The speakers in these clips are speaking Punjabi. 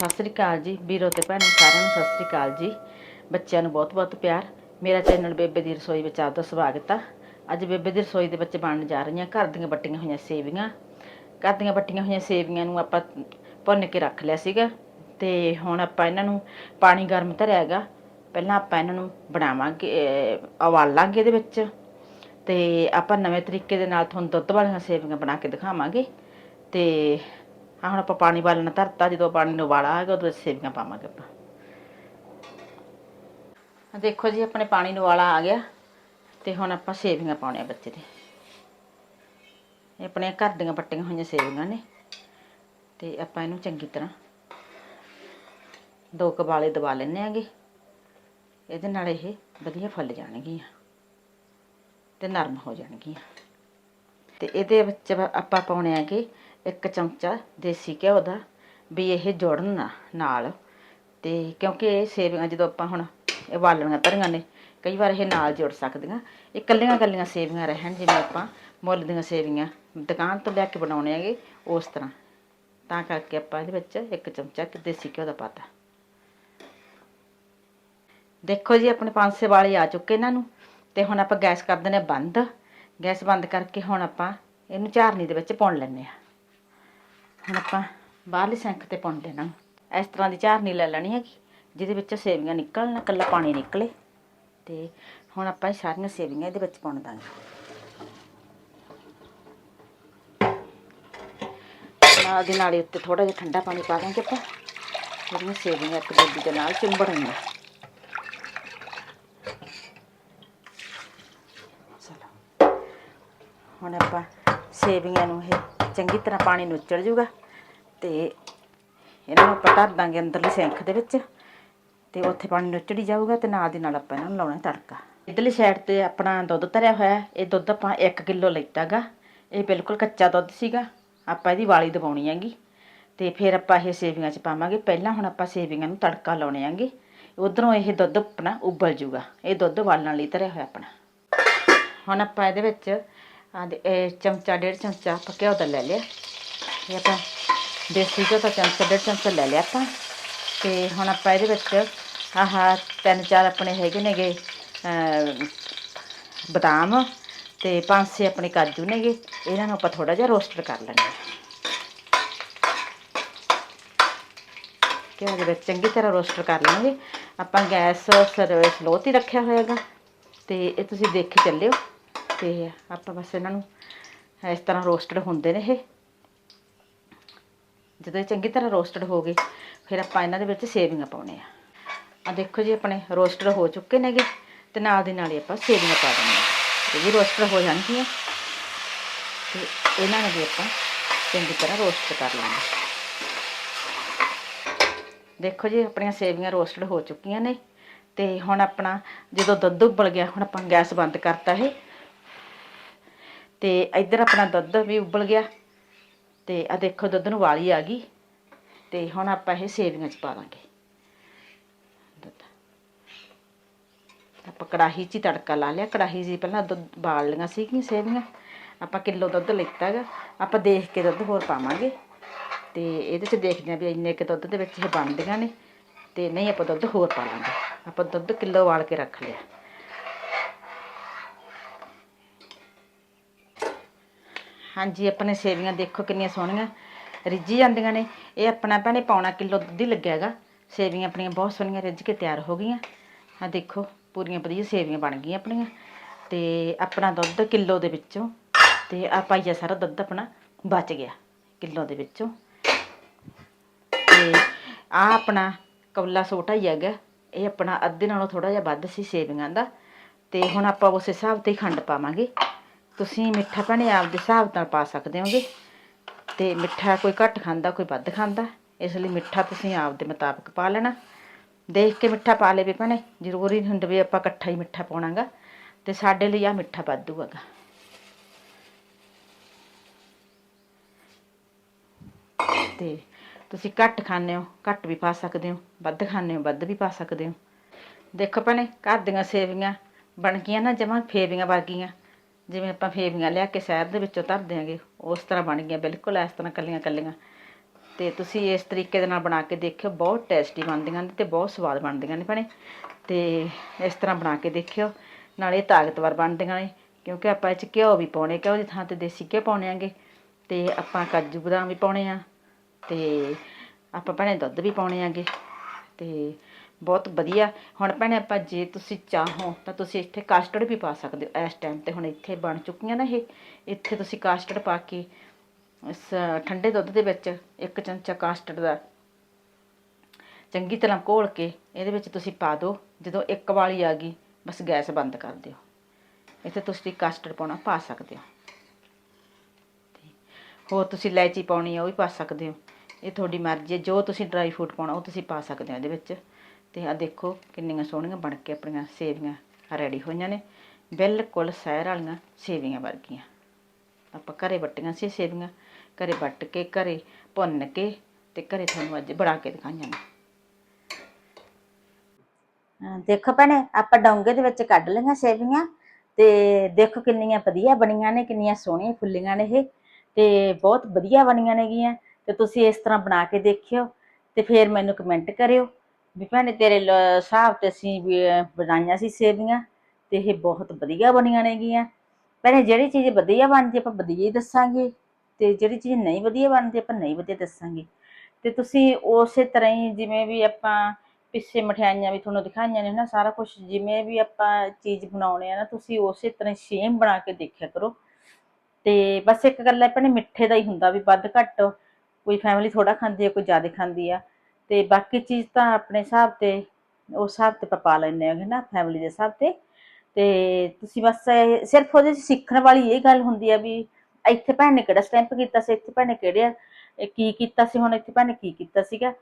ਸਤਿ ਸ੍ਰੀ ਅਕਾਲ ਜੀ। ਵੀਰੋ ਤੇ ਭੈਣੋ ਸਾਰਿਆਂ ਨੂੰ ਸਤਿ ਸ੍ਰੀ ਅਕਾਲ ਜੀ। ਬੱਚਿਆਂ ਨੂੰ ਬਹੁਤ ਬਹੁਤ ਪਿਆਰ। ਮੇਰਾ ਚੈਨਲ ਬੇਬੇ ਦੀ ਰਸੋਈ ਵਿੱਚ ਆਪ ਦਾ ਸਵਾਗਤ ਆ। ਅੱਜ ਬੇਬੇ ਦੀ ਰਸੋਈ ਦੇ ਵਿੱਚ ਬਣਨ ਜਾ ਰਹੀਆਂ ਘਰ ਦੀਆਂ ਵੱਟੀਆਂ ਹੋਈਆਂ ਸੇਵੀਆਂ। ਘਰ ਦੀਆਂ ਵੱਟੀਆਂ ਹੋਈਆਂ ਸੇਵੀਆਂ ਨੂੰ ਆਪਾਂ ਭੁੰਨ ਕੇ ਰੱਖ ਲਿਆ ਸੀਗਾ। ਤੇ ਹੁਣ ਆਪਾਂ ਇਹਨਾਂ ਨੂੰ ਪਾਣੀ ਗਰਮ ਧਰਿਆ ਹੈਗਾ ਪਹਿਲਾਂ ਆਪਾਂ ਇਹਨਾਂ ਨੂੰ ਬਣਾਵਾਂਗੇ ਉਬਾਲਾਂਗੇ ਇਹਦੇ ਵਿੱਚ। ਤੇ ਆਪਾਂ ਨਵੇਂ ਤਰੀਕੇ ਦੇ ਨਾਲ ਤੁਹਾਨੂੰ ਦੁੱਧ ਵਾਲੀਆਂ ਸੇਵੀਆਂ ਬਣਾ ਕੇ ਦਿਖਾਵਾਂਗੇ। ਤੇ ਆ ਹੁਣ ਆਪਾਂ ਪਾਣੀ ਬਾਲਣਾ ਧਰਤਾ, ਜਦੋਂ ਪਾਣੀ ਨੂੰ ਉਬਾਲਾ ਆਏਗਾ ਉਦੋਂ ਸੇਵੀਆਂ ਪਾਵਾਂਗੇ ਆਪਾਂ। ਦੇਖੋ ਜੀ, ਆਪਣੇ ਪਾਣੀ ਨੂੰ ਉਬਾਲਾ ਆ ਗਿਆ ਤੇ ਹੁਣ ਆਪਾਂ ਸੇਵੀਆਂ ਪਾਉਣੇ ਆ ਬੱਚੇ ਦੇ। ਇਹ ਆਪਣੇ ਘਰ ਦੀਆਂ ਪੱਟੀਆਂ ਹੋਈਆਂ ਸੇਵੀਆਂ ਨੇ ਤੇ ਆਪਾਂ ਇਹਨੂੰ ਚੰਗੀ ਤਰ੍ਹਾਂ ਦੋ ਕਬਾਲੇ ਦਬਾ ਲੈਣੇ ਆਗੇ ਇਹਦੇ ਨਾਲ ਇਹ ਵਧੀਆ ਫੁੱਲ ਜਾਣਗੀਆਂ ਤੇ ਨਰਮ ਹੋ ਜਾਣਗੀਆਂ। ਤੇ ਇਹਦੇ ਵਿੱਚ ਆਪਾਂ ਪਾਉਣੇ ਆਗੇ ਇੱਕ ਚਮਚਾ ਦੇਸੀ ਘਿਓ ਦਾ ਵੀ ਇਹ ਜੁੜਨ ਨਾ ਨਾਲ। ਤੇ ਕਿਉਂਕਿ ਇਹ ਸੇਵੀਆਂ ਜਦੋਂ ਆਪਾਂ ਹੁਣ ਇਹ ਵਾਲਣੀਆਂ ਧਰੀਆਂ ਨੇ, ਕਈ ਵਾਰ ਇਹ ਨਾਲ ਜੁੜ ਸਕਦੀਆਂ। ਇਹ ਕੱਲੀਆਂ ਕੱਲੀਆਂ ਸੇਵੀਆਂ ਰਹਿਣ, ਜਿਵੇਂ ਆਪਾਂ ਮੁੱਲ ਦੀਆਂ ਸੇਵੀਆਂ ਦੁਕਾਨ ਤੋਂ ਲੈ ਕੇ ਬਣਾਉਣੇ ਹੈਗੇ, ਉਸ ਤਰ੍ਹਾਂ। ਤਾਂ ਕਰਕੇ ਆਪਾਂ ਇਹਦੇ ਵਿੱਚ ਇੱਕ ਚਮਚਾ ਦੇਸੀ ਘਿਓ ਦਾ ਪਾਤਾ। ਦੇਖੋ ਜੀ, ਆਪਣੇ 500 ਵਾਲੇ ਆ ਚੁੱਕੇ ਇਹਨਾਂ ਨੂੰ। ਤੇ ਹੁਣ ਆਪਾਂ ਗੈਸ ਕਰ ਦਿੰਦੇ ਹਾਂ ਬੰਦ। ਗੈਸ ਬੰਦ ਕਰਕੇ ਹੁਣ ਆਪਾਂ ਇਹਨੂੰ ਝਾਰਨੀ ਦੇ ਵਿੱਚ ਪਾਉਣ ਲੈਣੇ ਆ ਹੁਣ ਆਪਾਂ ਬਾਹਰਲੀ ਸਿੰਕ ਤੇ ਪਾਉਣ ਦੇਣਾ ਇਸ ਤਰ੍ਹਾਂ ਦੀ ਝਾਰਨੀ ਲੈ ਲੈਣੀ ਹੈਗੀ, ਜਿਹਦੇ ਵਿੱਚ ਸੇਵੀਆਂ ਨਿਕਲਣ, ਇਕੱਲਾ ਪਾਣੀ ਨਿਕਲੇ। ਤੇ ਹੁਣ ਆਪਾਂ ਇਹ ਸਾਰੀਆਂ ਸੇਵੀਆਂ ਇਹਦੇ ਵਿੱਚ ਪਾਉਣ ਦਾਂਗੇ। ਨਾਲ ਦੀ ਨਾਲ ਉੱਤੇ ਥੋੜਾ ਜਿਹਾ ਠੰਡਾ ਪਾਣੀ ਪਾ ਦਾਂਗੇ ਆਪਾਂ। ਜਿਹੜੀਆਂ ਸੇਵੀਆਂ ਇੱਕ ਦੂਜੀ ਦੇ ਨਾਲ ਚਿੰਬੜਨੀਆਂ। ਚਲੋ। ਹੁਣ ਆਪਾਂ ਸੇਵੀਆਂ ਨੂੰ ਇਹ ਚੰਗੀ ਤਰ੍ਹਾਂ ਪਾਣੀ ਨੁੱਚੜ ਜੂਗਾ ਤੇ ਇਹਨਾਂ ਨੂੰ ਆਪਾਂ ਧਰ ਦਾਂਗੇ ਅੰਦਰਲੀ ਸਿੰਖ ਦੇ ਵਿੱਚ ਤੇ ਉੱਥੇ ਪਾਣੀ ਨੁੱਚੜੀ ਜਾਊਗਾ ਤੇ ਨਾਲ ਦੀ ਨਾਲ ਆਪਾਂ ਇਹਨਾਂ ਨੂੰ ਲਾਉਣਾ ਤੜਕਾ। ਇਧਰਲੀ ਸਾਈਡ ਤੇ ਆਪਣਾ ਦੁੱਧ ਧਰਿਆ ਹੋਇਆ ਇਹ ਦੁੱਧ ਆਪਾਂ 1 ਕਿਲੋ ਲਿੱਤਾਗਾ। ਇਹ ਬਿਲਕੁਲ ਕੱਚਾ ਦੁੱਧ ਸੀਗਾ। ਆਪਾਂ ਇਹਦੀ ਵਾਲੀ ਦਬਾਉਣੀ ਹੈਗੀ। ਤੇ ਫਿਰ ਆਪਾਂ ਇਹ ਸੇਵੀਆਂ 'ਚ ਪਾਵਾਂਗੇ। ਪਹਿਲਾਂ ਹੁਣ ਆਪਾਂ ਸੇਵੀਆਂ ਨੂੰ ਤੜਕਾ ਲਾਉਣੇ ਆਂਗੇ ਉਧਰੋਂ ਇਹ ਦੁੱਧ ਆਪਣਾ ਉਬਲ ਜੂਗਾ ਇਹ ਦੁੱਧ ਵਾਲਣ ਲਈ ਧਰਿਆ ਹੋਇਆ ਆਪਣਾ। ਹੁਣ ਆਪਾਂ ਇਹਦੇ ਵਿੱਚ ਆਹ ਦੇ- ਇਹ ਚਮਚਾ, ਡੇਢ ਚਮਚਾ ਆਪਾਂ ਘਿਓ ਦਾ ਲੈ ਲਿਆ। ਇਹ ਆਪਾਂ ਦੇਸੀ ਘਿਓ ਦਾ ਚਮਚਾ, ਡੇਢ ਚਮਚਾ ਲੈ ਲਿਆ ਆਪਾਂ। ਤੇ ਹੁਣ ਆਪਾਂ ਇਹਦੇ ਵਿੱਚ ਆਹ ਤਿੰਨ ਚਾਰ ਆਪਣੇ ਹੈਗੇ ਨੇਗੇ ਬਦਾਮ ਤੇ ਪੰਜ ਛੇ ਆਪਣੇ ਕਾਜੂ ਨੇਗੇ। ਇਹਨਾਂ ਨੂੰ ਆਪਾਂ ਥੋੜਾ ਜਿਹਾ ਰੋਸਟਰ ਕਰ ਲੈਣਾ ਘਿਓ ਦੇ ਵਿੱਚ ਚੰਗੀ ਤਰ੍ਹਾਂ ਰੋਸਟਰ ਕਰ ਲਾਂਗੇ ਆਪਾਂ ਗੈਸ ਸਰ ਸਲੋ ਤੇ ਰੱਖਿਆ ਹੋਇਆਗਾ ਤੇ ਇਹ ਤੁਸੀਂ ਦੇਖੀ ਚੱਲਿਓ ਤੇ ਆਪਾਂ ਬਸ ਇਹਨਾਂ ਨੂੰ ਇਸ ਤਰ੍ਹਾਂ ਰੋਸਟਡ ਹੁੰਦੇ ਨੇ ਇਹ। ਜਦੋਂ ਇਹ ਚੰਗੀ ਤਰ੍ਹਾਂ ਰੋਸਟਡ ਹੋ ਗਏ, ਫਿਰ ਆਪਾਂ ਇਹਨਾਂ ਦੇ ਵਿੱਚ ਸੇਵੀਆਂ ਪਾਉਣੇ ਆ। ਆ ਦੇਖੋ ਜੀ, ਆਪਣੇ ਰੋਸਟਡ ਹੋ ਚੁੱਕੇ ਨੇਗੇ ਤੇ ਨਾਲ ਦੀ ਨਾਲ ਹੀ ਆਪਾਂ ਸੇਵੀਆਂ ਪਾ ਦਿੰਦੇ ਇਹ ਵੀ ਰੋਸਟਡ ਹੋ ਜਾਣਗੀਆਂ। ਤੇ ਇਹਨਾਂ ਨੂੰ ਵੀ ਆਪਾਂ ਚੰਗੀ ਤਰ੍ਹਾਂ ਰੋਸਟ ਕਰ ਲਾਂਗੇ ਦੇਖੋ ਜੀ, ਆਪਣੀਆਂ ਸੇਵੀਆਂ ਰੋਸਟਡ ਹੋ ਚੁੱਕੀਆਂ ਨੇ। ਤੇ ਹੁਣ ਆਪਣਾ ਜਦੋਂ ਦੁੱਧ ਉਬਲ ਗਿਆ, ਹੁਣ ਆਪਾਂ ਗੈਸ ਬੰਦ ਕਰਤਾ ਇਹ। ਤੇ ਇੱਧਰ ਆਪਣਾ ਦੁੱਧ ਵੀ ਉਬਲ ਗਿਆ ਤੇ ਆ ਦੇਖੋ ਦੁੱਧ ਨੂੰ ਵਾਲੀ ਆ ਗਈ ਤੇ ਹੁਣ ਆਪਾਂ ਇਹ ਸੇਵੀਆਂ ਚ ਪਾ ਦਾਂਗੇ ਦੁੱਧ। ਆਪਾਂ ਕੜਾਹੀ 'ਚ ਹੀ ਤੜਕਾ ਲਾ ਲਿਆ। ਕੜਾਹੀ 'ਚ ਹੀ ਪਹਿਲਾਂ ਦੁੱਧ ਬਾਲ ਲਈਆਂ ਸੀਗੀਆਂ ਸੇਵੀਆਂ। ਆਪਾਂ ਕਿਲੋ ਦੁੱਧ ਲਿੱਤਾ ਹੈਗਾ ਆਪਾਂ ਦੇਖ ਕੇ ਦੁੱਧ ਹੋਰ ਪਾਵਾਂਗੇ। ਤੇ ਇਹਦੇ 'ਚ ਦੇਖਦੇ ਹਾਂ ਵੀ ਇੰਨੇ ਕੁ ਦੁੱਧ ਦੇ ਵਿੱਚ ਇਹ ਬਣਦੀਆਂ ਨੇ। ਤੇ ਨਹੀਂ ਆਪਾਂ ਦੁੱਧ ਹੋਰ ਪਾ ਲਾਂਗੇ। ਆਪਾਂ ਦੁੱਧ ਕਿਲੋ ਵਾਲ ਕੇ ਰੱਖ ਲਿਆ। ਹਾਂਜੀ, ਆਪਣੇ ਸੇਵੀਆਂ ਦੇਖੋ ਕਿੰਨੀਆਂ ਸੋਹਣੀਆਂ। ਰਿੱਝੀ ਜਾਂਦੀਆਂ ਨੇ। ਇਹ ਆਪਣਾ ਭੈਣੇ ਪੌਣਾ ਕਿਲੋ ਦੁੱਧ ਹੀ ਲੱਗਿਆ ਹੈਗਾ। ਸੇਵੀਆਂ ਆਪਣੀਆਂ ਬਹੁਤ ਸੋਹਣੀਆਂ ਰਿੱਝ ਕੇ ਤਿਆਰ ਹੋ ਗਈਆਂ। ਆ ਦੇਖੋ, ਪੂਰੀਆਂ ਵਧੀਆ ਸੇਵੀਆਂ ਬਣ ਗਈਆਂ ਆਪਣੀਆਂ। ਤੇ ਆਪਣਾ ਦੁੱਧ ਕਿਲੋ ਦੇ ਵਿੱਚੋਂ, ਤੇ ਆ ਪਾਈਆ ਸਾਰਾ ਦੁੱਧ ਆਪਣਾ ਬਚ ਗਿਆ ਕਿਲੋ ਦੇ ਵਿੱਚੋਂ। ਤੇ ਆ ਆਪਣਾ ਕੌਲਾ ਛੋਟਾ ਹੀ ਹੈਗਾ। ਇਹ ਆਪਣਾ ਅੱਧੇ ਨਾਲੋਂ ਥੋੜਾ ਜਿਹਾ ਵੱਧ ਸੀ ਸੇਵੀਆਂ ਦਾ। ਤੇ ਹੁਣ ਆਪਾਂ ਉਸ ਹਿਸਾਬ ਤੇ ਹੀ ਖੰਡ ਪਾਵਾਂਗੇ। ਤੁਸੀਂ ਮਿੱਠਾ ਭੈਣੇ ਆਪਦੇ ਹਿਸਾਬ ਨਾਲ ਪਾ ਸਕਦੇ ਹੋਗੇ। ਤੇ ਮਿੱਠਾ ਕੋਈ ਘੱਟ ਖਾਂਦਾ, ਕੋਈ ਵੱਧ ਖਾਂਦਾ, ਇਸ ਲਈ ਮਿੱਠਾ ਤੁਸੀਂ ਆਪਦੇ ਮੁਤਾਬਕ ਪਾ ਲੈਣਾ। ਦੇਖ ਕੇ ਮਿੱਠਾ ਪਾ ਲਵੇ ਭੈਣੇ, ਜ਼ਰੂਰੀ ਨਹੀਂ ਹੁੰਦਾ ਵੀ ਆਪਾਂ ਇਕੱਠਾ ਹੀ ਮਿੱਠਾ ਪਾਉਣਾਗਾ। ਤੇ ਸਾਡੇ ਲਈ ਆ ਮਿੱਠਾ ਵਾਧੂ ਹੈਗਾ। ਤੇ ਤੁਸੀਂ ਘੱਟ ਖਾਂਦੇ ਹੋ, ਘੱਟ ਵੀ ਪਾ ਸਕਦੇ ਹੋ, ਵੱਧ ਖਾਂਦੇ ਹੋ, ਵੱਧ ਵੀ ਪਾ ਸਕਦੇ ਹੋ। ਦੇਖੋ ਭੈਣੇ, ਘਰ ਦੀਆਂ ਸੇਵੀਆਂ ਬਣ ਗਈਆਂ ਨਾ ਜਮਾਂ, ਫੇਵੀਆਂ ਵਰਗੀਆਂ। ਜਿਵੇਂ ਆਪਾਂ ਫੇਵੀਆਂ ਲਿਆ ਕੇ ਸ਼ਹਿਰ ਦੇ ਵਿੱਚੋਂ ਧਰ ਦਿਆਂਗੇ, ਉਸ ਤਰ੍ਹਾਂ ਬਣ ਗਈਆਂ ਬਿਲਕੁਲ ਇਸ ਤਰ੍ਹਾਂ ਕੱਲੀਆਂ ਕੱਲੀਆਂ। ਤੇ ਤੁਸੀਂ ਇਸ ਤਰੀਕੇ ਦੇ ਨਾਲ ਬਣਾ ਕੇ ਦੇਖਿਓ, ਬਹੁਤ ਟੇਸਟੀ ਬਣਦੀਆਂ ਨੇ ਤੇ ਬਹੁਤ ਸਵਾਦ ਬਣਦੀਆਂ ਨੇ ਭੈਣੇ। ਤੇ ਇਸ ਤਰ੍ਹਾਂ ਬਣਾ ਕੇ ਦੇਖਿਓ, ਨਾਲੇ ਤਾਕਤਵਰ ਬਣਦੀਆਂ ਨੇ, ਕਿਉਂਕਿ ਆਪਾਂ ਇਹ ਚ ਘਿਓ ਵੀ ਪਾਉਣੇ, ਘਿਓ ਦੀ ਥਾਂ ਤੇ ਦੇਸੀ ਘਿਓ ਪਾਉਣੇ ਆਂਗੇ, ਤੇ ਆਪਾਂ ਕਾਜੂ ਬਦਾਮ ਵੀ ਪਾਉਣੇ ਆ, ਤੇ ਆਪਾਂ ਭੈਣੇ ਦੁੱਧ ਵੀ ਪਾਉਣੇ ਆਂਗੇ, ਤੇ ਬਹੁਤ ਵਧੀਆ। ਹੁਣ ਭੈਣੇ ਆਪਾਂ ਜੇ ਤੁਸੀਂ ਚਾਹੋ ਤਾਂ ਤੁਸੀਂ ਇੱਥੇ ਕਾਸਟਰਡ ਵੀ ਪਾ ਸਕਦੇ ਹੋ। ਇਸ ਟਾਈਮ ਤੇ ਹੁਣ ਇੱਥੇ ਬਣ ਚੁੱਕੀਆਂ ਨਾ ਇਹ। ਇੱਥੇ ਤੁਸੀਂ ਕਾਸਟਰਡ ਪਾ ਕੇ ਇਸ ਠੰਡੇ ਦੁੱਧ ਦੇ ਵਿੱਚ ਇੱਕ ਚਮਚਾ ਕਾਸਟਰਡ ਦਾ ਚੰਗੀ ਤਰ੍ਹਾਂ ਘੋਲ ਕੇ ਇਹਦੇ ਵਿੱਚ ਤੁਸੀਂ ਪਾ ਦਿਓ। ਜਦੋਂ ਇੱਕ ਵਾਲੀ ਆ ਗਈ, ਬਸ ਗੈਸ ਬੰਦ ਕਰ ਦਿਓ। ਇੱਥੇ ਤੁਸੀਂ ਕਾਸਟਰਡ ਪਾਉਣਾ ਪਾ ਸਕਦੇ ਹੋ। ਹੋਰ ਤੁਸੀਂ ਇਲਾਇਚੀ ਪਾਉਣੀ ਆ, ਉਹ ਵੀ ਪਾ ਸਕਦੇ ਹੋ। ਇਹ ਤੁਹਾਡੀ ਮਰਜ਼ੀ ਹੈ। ਜੋ ਤੁਸੀਂ ਡਰਾਈ ਫਰੂਟ ਪਾਉਣਾ, ਉਹ ਤੁਸੀਂ ਪਾ ਸਕਦੇ ਹੋ ਇਹਦੇ ਵਿੱਚ। ਤੇ ਆ ਦੇਖੋ ਕਿੰਨੀਆਂ ਸੋਹਣੀਆਂ ਬਣ ਕੇ ਆਪਣੀਆਂ ਸੇਵੀਆਂ ਰੈਡੀ ਹੋਈਆਂ ਨੇ। ਬਿਲਕੁਲ ਸਹਿਰ ਵਾਲੀਆਂ ਸੇਵੀਆਂ ਵਰਗੀਆਂ। ਆਪਾਂ ਘਰੇ ਵੱਟੀਆਂ ਸੀ ਸੇਵੀਆਂ। ਘਰੇ ਵੱਟ ਕੇ, ਘਰੇ ਭੁੰਨ ਕੇ ਤੇ ਘਰੇ ਤੁਹਾਨੂੰ ਅੱਜ ਬਣਾ ਕੇ ਦਿਖਾਈਆਂ ਨੇ। ਦੇਖੋ ਭੈਣੇ, ਆਪਾਂ ਡੋਂਗੇ ਦੇ ਵਿੱਚ ਕੱਢ ਲਈਆਂ ਸੇਵੀਆਂ ਤੇ ਦੇਖੋ ਕਿੰਨੀਆਂ ਵਧੀਆ ਬਣੀਆਂ ਨੇ, ਕਿੰਨੀਆਂ ਸੋਹਣੀਆਂ ਫੁੱਲੀਆਂ ਨੇ ਇਹ। ਤੇ ਬਹੁਤ ਵਧੀਆ ਬਣੀਆਂ ਨੇਗੀਆਂ। ਤੇ ਤੁਸੀਂ ਇਸ ਤਰ੍ਹਾਂ ਬਣਾ ਕੇ ਦੇਖਿਓ ਤੇ ਫਿਰ ਮੈਨੂੰ ਕਮੈਂਟ ਕਰਿਓ। ਵੀ ਭੈਣੇ ਤੇਰੇ ਲ- ਹਿਸਾਬ ਤੇ ਅਸੀਂ ਵੀ ਅਹ, ਬਣਾਈਆਂ ਸੀ ਸੇਵੀਆਂ ਤੇ ਇਹ ਬਹੁਤ ਵਧੀਆ ਬਣੀਆਂ ਨੇਗੀਆਂ। ਭੈਣੇ ਜਿਹੜੀ ਚੀਜ਼ ਵਧੀਆ ਬਣਦੀ ਆਪਾਂ ਵਧੀਆ ਹੀ ਦੱਸਾਂਗੇ ਤੇ ਜਿਹੜੀ ਚੀਜ਼ ਨਹੀਂ ਵਧੀਆ ਬਣਦੀ ਆਪਾਂ ਨਹੀਂ ਵਧੀਆ ਦੱਸਾਂਗੇ। ਤੇ ਤੁਸੀਂ ਉਸੇ ਤਰ੍ਹਾਂ ਹੀ ਜਿਵੇਂ ਵੀ ਆਪਾਂ ਪਿੱਛੇ ਮਠਿਆਈਆਂ ਵੀ ਤੁਹਾਨੂੰ ਦਿਖਾਈਆਂ ਨੇ ਨਾ ਸਾਰਾ ਕੁਝ ਜਿਵੇਂ ਵੀ ਆਪਾਂ ਚੀਜ਼ ਬਣਾਉਣੇ ਆ ਨਾ ਤੁਸੀਂ ਉਸੇ ਤਰ੍ਹਾਂ ਸੇਮ ਬਣਾ ਕੇ ਦੇਖਿਆ ਕਰੋ। ਤੇ ਬਸ ਇੱਕ ਗੱਲ ਹੈ ਭੈਣੇ ਮਿੱਠੇ ਦਾ ਹੀ ਹੁੰਦਾ ਵੀ ਵੱਧ ਘੱਟ। ਕੋਈ ਫੈਮਿਲੀ ਥੋੜਾ ਖਾਂਦੀ ਹੈ ਕੋਈ ਜ਼ਿਆਦਾ ਖਾਂਦੀ ਆ। ਤੇ ਬਾਕੀ ਚੀਜ਼ ਤਾਂ ਆਪਣੇ ਹਿਸਾਬ ਤੇ ਉਸ ਹਿਸਾਬ ਤੇ ਆਪਾਂ ਪਾ ਲੈਂਦੇ ਹੈਗੇ ਨਾ ਫੈਮਿਲੀ ਦੇ ਹਿਸਾਬ ਤੇ। ਤੇ ਤੁਸੀਂ ਬਸ ਇਹ- ਸਿਰਫ ਉਹਦੇ 'ਚ ਸਿੱਖਣ ਵਾਲੀ ਇਹ ਗੱਲ ਹੁੰਦੀ ਆ ਵੀ ਇੱਥੇ ਭੈਣ ਨੇ ਕਿਹੜਾ ਸਟੈਂਪ ਕੀਤਾ ਸੀ, ਇੱਥੇ ਭੈਣ ਨੇ ਕਿਹੜੇ ਇਹ ਕੀ ਕੀਤਾ ਸੀ, ਹੁਣ ਇੱਥੇ ਭੈਣ ਨੇ ਕੀ ਕੀਤਾ ਸੀਗਾ।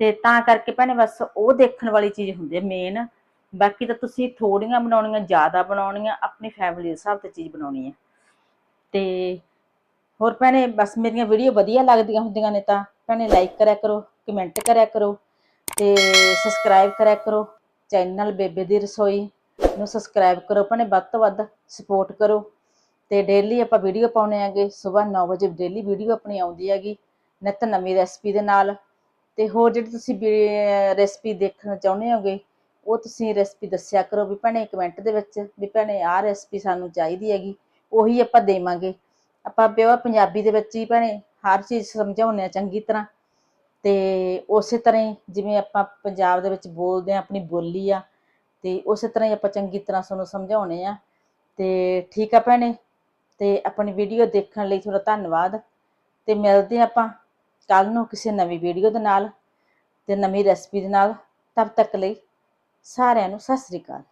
ਤੇ ਤਾਂ ਕਰਕੇ ਭੈਣੇ ਬਸ ਉਹ ਦੇਖਣ ਵਾਲੀ ਚੀਜ਼ ਹੁੰਦੀ ਹੈ ਮੇਨ ਬਾਕੀ ਤਾਂ ਤੁਸੀਂ ਥੋੜੀਆਂ ਬਣਾਉਣੀਆਂ, ਜ਼ਿਆਦਾ ਬਣਾਉਣੀਆਂ, ਆਪਣੀ ਫੈਮਿਲੀ ਦੇ ਹਿਸਾਬ ਤੇ ਚੀਜ਼ ਬਣਾਉਣੀ ਹੈ ਤੇ ਹੋਰ ਭੈਣੇ, ਬਸ ਮੇਰੀਆਂ ਵੀਡੀਓ ਵਧੀਆ ਲੱਗਦੀਆਂ ਹੁੰਦੀਆਂ ਨੇ ਤਾਂ, ਭੈਣੇ ਲਾਈਕ ਕਰਿਆ ਕਰੋ। ਕਮੈਂਟ ਕਰਿਆ ਕਰੋ ਤੇ ਸਬਸਕ੍ਰਾਈਬ ਕਰਿਆ ਕਰੋ। ਚੈਨਲ ਬੇਬੇ ਦੀ ਰਸੋਈ ਨੂੰ ਸਬਸਕ੍ਰਾਈਬ ਕਰੋ, ਭੈਣੇ ਵੱਧ ਤੋਂ ਵੱਧ ਸਪੋਰਟ ਕਰੋ ਤੇ ਡੇਲੀ ਆਪਾਂ ਵੀਡੀਓ ਪਾਉਣੇ ਹੈਗੇ। ਸਵੇਰ 9 ਵਜੇ ਡੇਲੀ ਵੀਡੀਓ ਆਪਣੀ ਆਉਂਦੀ ਹੈਗੀ ਨਿੱਤ ਨਵੀਂ ਰੈਸਪੀ ਦੇ ਨਾਲ। ਤੇ ਹੋਰ ਜਿਹੜੀ ਤੁਸੀਂ ਰੈਸਪੀ ਦੇਖਣਾ ਚਾਹੁੰਦੇ ਹੋਗੇ, ਉਹ ਤੁਸੀਂ ਰੈਸਪੀ ਦੱਸਿਆ ਕਰੋ ਵੀ ਭੈਣੇ ਕਮੈਂਟ ਦੇ ਵਿੱਚ ਵੀ ਭੈਣੇ ਆਹ ਰੈਸਪੀ ਸਾਨੂੰ ਚਾਹੀਦੀ ਹੈਗੀ, ਉਹੀ ਆਪਾਂ ਦੇਵਾਂਗੇ। ਆਪਾਂ ਪਿਓਰ ਪੰਜਾਬੀ ਦੇ ਵਿੱਚ ਹੀ ਭੈਣੇ ਹਰ ਚੀਜ਼ ਸਮਝਾਉਂਦੇ ਆ ਚੰਗੀ ਤਰ੍ਹਾਂ। ਤੇ ਉਸੇ ਤਰ੍ਹਾਂ ਹੀ ਜਿਵੇਂ ਆਪਾਂ ਪੰਜਾਬ ਦੇ ਵਿੱਚ ਬੋਲਦੇ ਆ ਆਪਣੀ ਬੋਲੀ ਆ, ਤੇ ਉਸੇ ਤਰ੍ਹਾਂ ਹੀ ਆਪਾਂ ਚੰਗੀ ਤਰ੍ਹਾਂ ਤੁਹਾਨੂੰ ਸਮਝਾਉਣੇ ਆ। ਤੇ ਠੀਕ ਆ ਭੈਣੇ, ਤੇ ਆਪਣੀ ਵੀਡੀਓ ਦੇਖਣ ਲਈ ਤੁਹਾਡਾ ਧੰਨਵਾਦ। ਤੇ ਮਿਲਦੇ ਹਾਂ ਆਪਾਂ ਕੱਲ ਨੂੰ ਕਿਸੇ ਨਵੀਂ ਵੀਡੀਓ ਦੇ ਨਾਲ ਤੇ ਨਵੀਂ ਰੈਸਪੀ ਦੇ ਨਾਲ। ਤਬ ਤੱਕ ਲਈ ਸਾਰਿਆਂ ਨੂੰ ਸਤਿ ਸ੍ਰੀ ਅਕਾਲ।